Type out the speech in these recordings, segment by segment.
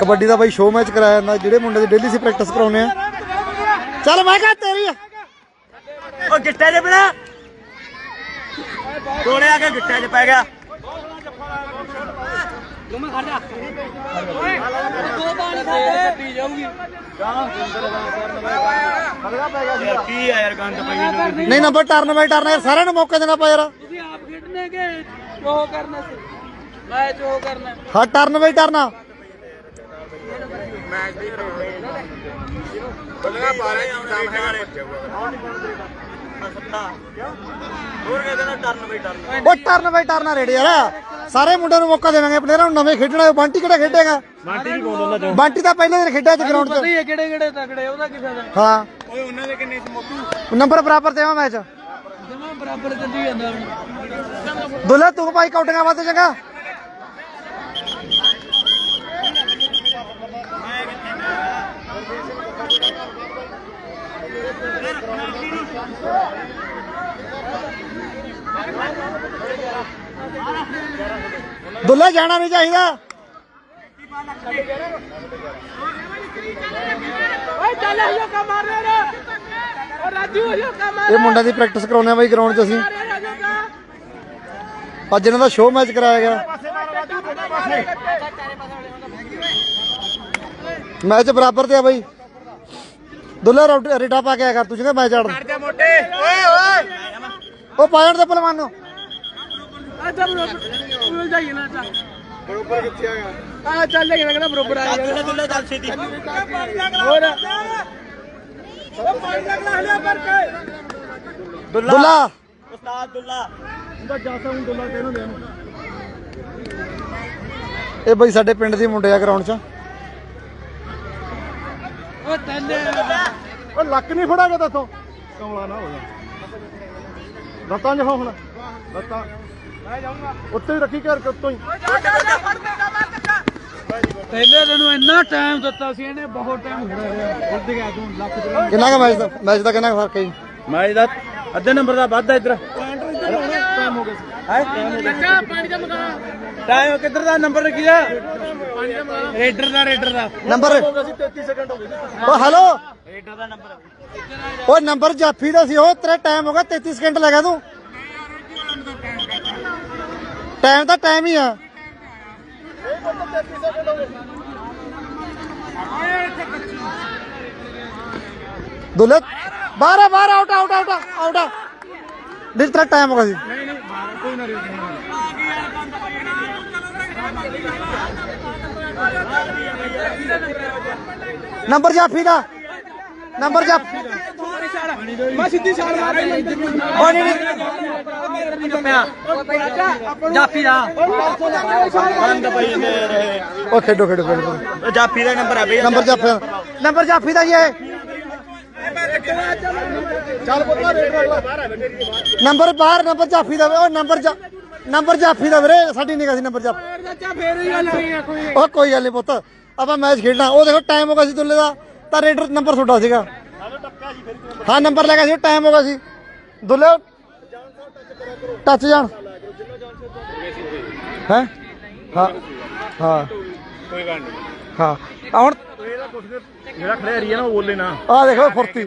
ਕਬੱਡੀ ਦਾ ਬਾਈ show match ਕਰਾਇਆ ਜਾਂਦਾ ਜਿਹੜੇ ਮੁੰਡੇ ਦੀ ਡੇਲੀ ਸੀ ਪ੍ਰੈਕਟਿਸ ਕਰਾਉਨੇ ਆ। ਚੱਲ ਮੈਂ ਕਹਾਂ ਤੇਰੀ ਆ। ਉਹ ਗਿੱਟੇ 'ਚ ਬਣਾ ਕੋਲੇ ਆ ਕੇ ਗਿੱਟੇ 'ਚ ਪੈ ਗਿਆ? ਤੁਮੇ ਖੜ ਜਾ ਓਏ ਦੋ ਪਾਣੀ ਦੇ ਪੀ ਜਾਊਗੀ ਯਾਰ ਕੀ ਆ ਯਾਰ ਗੰਦ ਪਈ ਨੂੰ ਨਹੀਂ ਨੰਬਰ ਟਰਨ ਬਾਈ ਟਰਨ ਯਾਰ ਸਾਰਿਆਂ ਨੂੰ ਮੌਕਾ ਦੇਣਾ ਪਾ ਯਾਰ। ਤੁਸੀਂ ਆਪ ਖੇਡਣੇ ਕਿ ਉਹ ਕਰਨਾ ਸੀ। ਮੈਚ ਕਰਨਾ। ਹਾਂ ਟਰਨ ਬਾਈ ਟਰਨ। ਹੋਰ ਕਹਿੰਦੇ ਨਾ ਟਰਨ ਬਈ ਟਰਨ। ਉਹ ਟਰਨ ਬਾਈ ਟਰਨ ਰੇਡ ਯਾਰ ਸਾਰੇ ਮੁੰਡਿਆਂ ਨੂੰ ਮੌਕਾ ਦੇਵਾਂਗੇ ਪਲੇਅਰਾਂ ਨੂੰ ਨਵੇਂ ਖੇਡਣਾ ਬੰਟੀ ਕਿਹੜਾ ਖੇਡੇਗਾ? ਮਾਂਟੀ ਵੀ ਪਾਉਂਦਾ ਹੁੰਦਾ ਬੰਟੀ ਤਾਂ ਪਹਿਲੇ ਦਿਨ ਖੇਡਿਆ ਚ ਗਰਾਊਂਡ ਪਤਾ ਹੀ ਹੈ ਕਿਹੜੇ ਕਿਹੜੇ ਤਕੜੇ ਉਹਦਾ ਕੀ ਫਾਇਦਾ? ਹਾਂ। ਓਏ ਉਹਨਾਂ ਦੇ ਕਿੰਨੇ ਸੀ ਮੋਟੂ ਨੰਬਰ ਬਰਾਬਰ ਤੇ ਆ ਮੈਚ? ਜਮਾ ਬਰਾਬਰ ਚੱਲੀ ਜਾਂਦਾ ਦੁੱਲਾ ਤੂੰ ਭਾਈ ਕਾਊਟਿੰਗਾਂ ਵਾਸਤੇ ਚੰਗਾ। ਦੁੱਲਾ ਜਾਣਾ ਨਹੀਂ ਚਾਹੀਦਾ। ਓਏ ਚੱਲ ਹਯੋ ਕਾ ਮਾਰ ਰੇ ਓ ਰਾਜੂ ਹਯੋ ਕਾ ਮਾਰ ਇਹ ਮੁੰਡਿਆਂ ਦੀ ਪ੍ਰੈਕਟਿਸ ਕਰਾਉਣੇ ਆ ਬਾਈ ਗਰਾਊਂਡ 'ਚ ਅਸੀਂ। ਅੱਜ ਇਹਨਾਂ ਦਾ ਸ਼ੋਅ ਮੈਚ ਕਰਾਇਆ ਗਿਆ। ਮੈਚ ਬਰਾਬਰ ਤੇ ਆ ਬਾਈ। ਦੁੱਲਾ ਰੌਟ- ਰੇਡਾ ਪਾ ਕੇ ਆਇਆ ਕਰ ਤੂੰ ਜਿਹੜਾ ਮੈਚ ਆੜਦਾ ਜਾ ਮੋਟੇ। ਓਏ ਓਏ। ਉਹ ਪਾਇਣ ਦੇ ਪਹਿਲਵਾਨ ਨੂੰ। ਆ ਜਬ ਰੁਲ ਜਾਈਏ ਨਾ ਚਾ ਬਰੋਬਰ ਕਿੱਥੇ ਆ ਗਿਆ? ਆ ਚੱਲ ਲੈ ਕਹਿੰਦਾ ਬਰੋਬਰ ਆ ਗਿਆ। ਦੁੱਲੇ ਦੁੱਲੇ ਚੱਲ ਛੇਤੀ ਹੋਰ। ਦੁੱਲਾ। ਉਸਤਾਦ ਦੁੱਲਾ। ਇਹ ਬਾਈ ਸਾਡੇ ਪਿੰਡ ਦੇ ਮੁੰਡੇ ਆ ਗਰਾਊਂਡ 'ਚ। ਓ ਤੈਨੇ। ਉਹ ਲੱਕ ਨਹੀਂ ਫੜਾਗਾ ਤੇਥੋਂ। ਕਮਲਾ ਨਾ ਹੋ ਜਾ। ਲੱਤਾਂ ਜਿਹਾ ਹੁਣ। ਲੱਤਾਂ। ਮੈਂ ਜਾਊਂਗਾ ਉੱਤੇ ਹੀ ਰੱਖੀ ਘਰ ਕੇ ਉੱਤੋਂ ਹੀ। ਪਹਿਲੇ ਦਿਨ ਨੂੰ ਇੰਨਾ ਟਾਈਮ ਦਿੱਤਾ ਸੀ ਇਹਨੇ ਬਹੁਤ ਟਾਈਮ ਖੜਾ ਉੱਡ ਗਿਆ ਤੂੰ ਲੱਖ ਤੇ ਕਿੰਨਾ ਕੁ ਮੈਚ ਦਾ ਮੈਚ ਦਾ ਕਿੰਨਾ ਕੁ ਫ਼ਰਕ ਹੈ ਜੀ? ਮੈਚ ਦਾ ਅੱਧੇ ਨੰਬਰ ਦਾ ਵੱਧ ਆ ਇੱਧਰ ਲੱਗਾ ਪਾਣੀ ਦਾ ਮਗਾ। ਟਾਈਮ ਕਿੱਧਰ ਦਾ ਨੰਬਰ ਕੀ ਆ ਰੇਡਰ ਦਾ ਰੇਡਰ ਦਾ। ਨੰਬਰ? 33 ਸੈਕਿੰਡ ਹੋ ਗਏ ਓ ਹੈਲੋ ਰੇਡਰ ਦਾ ਨੰਬਰ। ਓ ਨੰਬਰ ਜਾਫੀ ਦਾ ਸੀ ਉਹ ਤੇਰਾ ਟਾਈਮ ਹੋ ਗਿਆ 33 ਸਕਿੰਟ ਲੱਗਾ ਤੂੰ। ਟਾਈਮ ਤਾਂ ਟਾਈਮ ਹੀ ਆ। ਦੁੱਲੇ ਬਾਹਰ ਆ ਬਾਹਰ ਆਊਟ ਆਊਟ ਆਊਟ ਆਊਟ ਨਹੀਂ ਤੇਰਾ ਟਾਈਮ ਹੋ ਗਿਆ ਸੀ। ਨਹੀਂ ਨਹੀਂ ਕੋਈ ਨਾ ਨੰਬਰ ਜਾਫੀ ਦਾ। ਨੰਬਰ ਜਾਫ ਮੈਂ ਸਿੱਧੀ ਛਾਲ ਮਾਰ ਰਹੀ ਓ ਨਹੀਂ ਨਹੀਂ। ਜਾਫੀ ਦਾ। ਬੰਦ ਪਈ ਨੇ ਰਹੇ ਉਹ ਖੇਡੋ ਖੇਡੋ ਖੇਡੋ। ਜਾਫੀ ਦਾ ਨੰਬਰ ਆ ਬਈ। ਨੰਬਰ ਜਾਫੀ ਦਾ। ਨੰਬਰ ਜਾਫੀ ਦਾ ਜੀ ਇਹ। ਚੱਲ ਪੁੱਤਰਾ ਰੇਡ ਨੰਬਰ ਬਾਹਰ ਨੰਬਰ ਜਾਫੀ ਦਾ ਉਹ ਨੰਬਰ ਜਾ ਨੰਬਰ ਜਾਫੀ ਦਾ ਵੀਰੇ ਸਾਡੀ ਨਿਗਾਹ ਸੀ ਨੰਬਰ ਜਾਫ। ਉਹ ਕੋਈ ਗੱਲ ਨਹੀਂ ਪੁੱਤ ਆਪਾਂ ਮੈਚ ਖੇਡਣਾ। ਉਹ ਦੇਖੋ ਟਾਈਮ ਹੋ ਗਿਆ ਸੀ ਦੁੱਲੇ ਦਾ ਤਾਂ ਰੇਡਰ ਨੰਬਰ ਤੁਹਾਡਾ ਸੀਗਾ। ਹਾਂ ਨੰਬਰ ਲੈ ਗਿਆ ਸੀ ਟਾਈਮ ਹੋ ਗਿਆ ਸੀ। ਦੁੱਲੇ ਟੱਚ ਜਾਣ। ਹੈ? ਹਾਂ ਹਾਂ। ਕੋਈ ਗੱਲ ਨਹੀਂ ਹਾਂ। ਹੁਣ ਜਿਹੜਾ ਖੜੇ ਏਰੀਆ ਨਾ ਉਹ ਬੋਲੇ ਨਾ। ਆ ਦੇਖੋ ਫੁਰਤੀ।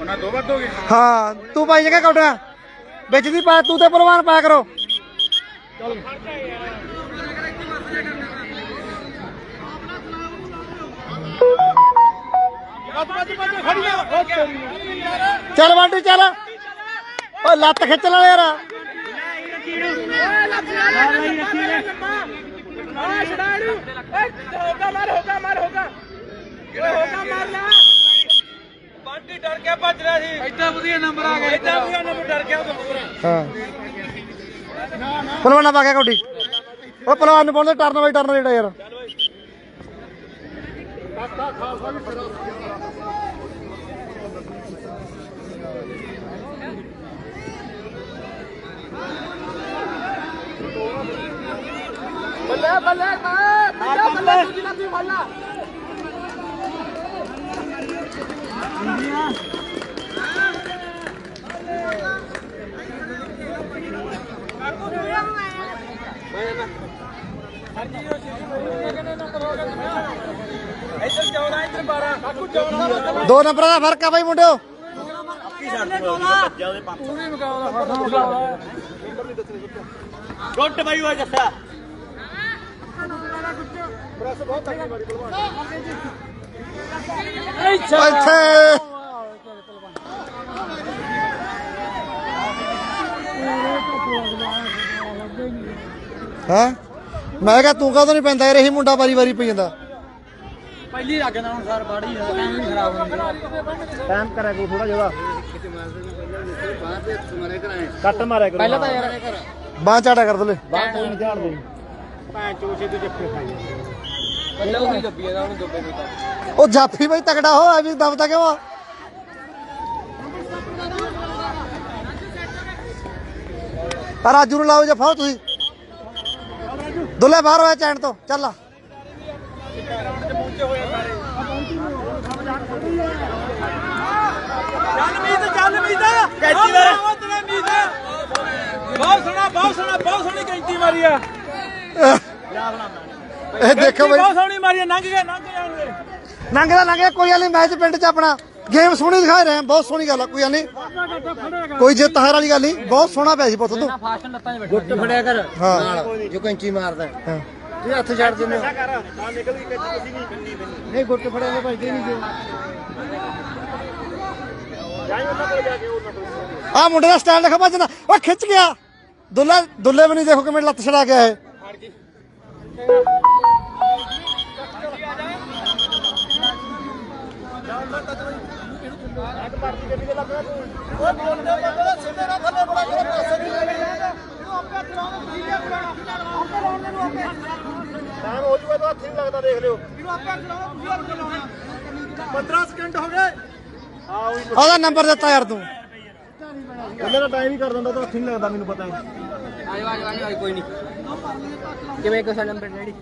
ਉਹਨਾਂ ਦੋ ਵੱਧ ਹੋ ਗਏ। ਹਾਂ ਤੂੰ ਪਾਈ ਕਾਉਟਾ ਵਿੱਚ ਦੀ ਪਾ ਤੂੰ ਤੇ ਪਹਿਲਵਾਨ ਪਾਇਆ ਕਰੋ। ਚੱਲ ਵਾਂਟੂ ਚੱਲ। ਓ ਲੱਤ ਖਿੱਚ ਲੈ ਯਾਰ। ਆ ਛੜਾੜੂ ਓਏ ਹੋਗਾ ਮਾਰ ਹੋਗਾ ਮਾਰ ਹੋਗਾ ਓਏ ਹੋਗਾ ਮਾਰਨਾ ਬੰਟੀ ਡਰ ਕੇ ਭੱਜ ਰਿਹਾ ਸੀ। ਐਡਾ ਵਧੀਆ ਨੰਬਰ ਆ ਗਿਆ ਐਡਾ ਵਧੀਆ ਨੰਬਰ ਡਰ ਗਿਆ ਉਹ ਹਾਂ। ਪਹਿਲਵਾਨਾ ਪਾ ਕੇ ਕੌਡੀ। ਓ ਪਹਿਲਵਾਨ ਨੂੰ ਪਾਉਂਦੇ ਟਰਨ ਬਾਈ ਟਰਨ ਜਿਹੜਾ ਯਾਰ। ਬੱਲੇ ਬੱਲੇ ਬੱਲੇ ਬੱਲੇ ਦੂਜੀ ਲੱਤੀ ਫੜਨਾ ਇੱਧਰ 14 ਇੱਧਰ 12 ਕਾਕੂ 14 ਦੋ ਨੰਬਰਾਂ ਦਾ ਫ਼ਰਕ ਆ ਬਾਈ ਮੁੰਡਿਓ ਗੁੱਟ ਮੈਂ ਕਿਹਾ ਤੂੰ ਕਾਹਦੋਂ ਨਹੀਂ ਪੈਂਦਾ ਯਾਰ ਇਹੀ ਮੁੰਡਾ ਵਾਰੀ ਵਾਰੀ ਪਈ ਜਾਂਦਾ। ਪਹਿਲੀ ਲੱਗ ਨਾ ਹੁਣ ਸਰ ਬਾੜੀ ਟਾਈਮ ਵੀ ਖਰਾਬ ਹੋ ਜਾਂਦਾ। ਟਾਈਮ ਕਰਿਆ ਕੋ ਥੋੜਾ ਜਿਹਾ। ਕੱਟ ਮਾਰਿਆ ਕਰੋ। ਪਹਿਲਾਂ ਤਾਂ ਯਾਰ ਬਾਂਹ ਚਾੜਾ ਕਰ ਦਲੇ ਬਾਹਰ ਤੋਂ ਝਾੜ ਦੇ। ਭੈਣ ਚੋਸ਼ੇ ਤੇ ਜੱਫੇ ਖਾਈ ਪਹਿਲਾਂ ਉਹੀ ਦੱਬੀ ਇਹਦਾ ਉਹਨੂੰ ਦੱਬੇ ਨੂੰ ਤਾਂ। ਉਹ ਜਾਫੀ ਬਈ ਤਕੜਾ ਹੋ ਐ ਵੀ ਦਬਦਾ ਕਿਉਂ ਆ? ਰਾਜੂ ਨੂੰ ਲਾਓ ਜਫਾ ਤੁਸੀਂ। ਦੁੱਲੇ ਬਾਹਰ ਹੋਇਆ ਚੈਨ ਤੋਂ ਚੱਲ ਆ। ਚੱਲ ਮੀਤ ਚੱਲ ਮੀਤ। ਕੈਂਚੀ ਮਾਰ। ਬਹੁਤ ਸੋਹਣਾ ਬਹੁਤ ਸੋਹਣਾ ਬਹੁਤ ਸੋਹਣੀ ਕੈਂਚੀ ਮਾਰੀ ਆ। ਇਹ ਦੇਖੋ ਬਈ। ਬਹੁਤ ਸੋਹਣੀ ਮਾਰੀ ਆ ਲੰਘ ਗਿਆ ਲੰਘ ਜਾਣਗੇ ਨੰਗਦਾ ਨੰਗੇ ਕੋਈ ਗੱਲ ਨਹੀਂ ਮੈਚ ਪਿੰਡ 'ਚ ਆਪਣਾ ਗੇਮ ਸੋਹਣੀ ਦਿਖਾ ਰਹੇ ਆ ਬਹੁਤ ਸੋਹਣੀ ਗੱਲ ਆ ਕੋਈ ਗੱਲ ਨਹੀਂ ਕੋਈ ਜਿੱਤ ਹਾਰ ਵਾਲੀ ਗੱਲ ਨਹੀਂ ਬਹੁਤ ਸੋਹਣਾ ਪਿਆ ਸੀ ਪੁੱਤ ਤੂੰ ਫਾਸਟ ਲੱਤਾਂ 'ਚ ਬੈਠਾ ਗੁੱਟ ਫੜਿਆ ਕਰ ਹਾਂ ਨਾਲ ਜੋ ਕੈਂਚੀ ਮਾਰਦਾ ਹਾਂ। ਤੂੰ ਹੱਥ ਛੱਡ ਦਿੰਦੇ ਕਰ ਆ ਨਿਕਲ ਗਈ ਕੱਚੀ ਤੁਸੀਂ ਨਹੀਂ ਪਿੰਡੀ ਪਿੰਡੀ ਨਹੀਂ ਗੁੱਟ ਫੜਿਆ ਨੇ ਭਜਦੇ ਨਹੀਂ ਜੋ ਜਾਈ ਉਹਨਾਂ ਕੋਲ ਜਾ ਕੇ ਉਹਨਾਂ ਕੋਲ ਆ ਮੁੰਡੇ ਦਾ ਸਟੈਂਡ ਦੇਖੋ ਭੱਜਣਾ ਓ ਖਿੱਚ ਗਿਆ ਦੁੱਲਾ ਦੁੱਲੇ ਵੀ ਨਹੀਂ ਦੇਖੋ ਕਿਵੇਂ ਲੱਤ ਛੜਾ ਗਿਆ ਇਹ ਟਾਈਮ ਹੋ ਜੂਗਾ ਤਾਂ ਹੱਥ ਨਹੀਂ ਲੱਗਦਾ ਦੇਖ ਲਿਓ। 15 ਸਕਿੰਟ ਹੋ ਗਏ। ਹਾਂ ਉਹੀ ਉਹਦਾ ਨੰਬਰ ਦਿੱਤਾ ਯਾਰ ਤੂੰ। ਉਹਨਾਂ ਦਾ ਟਾਈਮ ਹੀ ਕਰ ਦਿੰਦਾ ਤਾਂ ਹੱਥ ਨਹੀਂ ਲੱਗਦਾ ਮੈਨੂੰ ਪਤਾ। ਹੈ ਆਜੋ ਆਜੋ ਆਜੋ ਕੋਈ ਨਹੀਂ। ਕਿਵੇਂ ਕਿਸਾ ਨੰਬਰ ਰੈਡੀ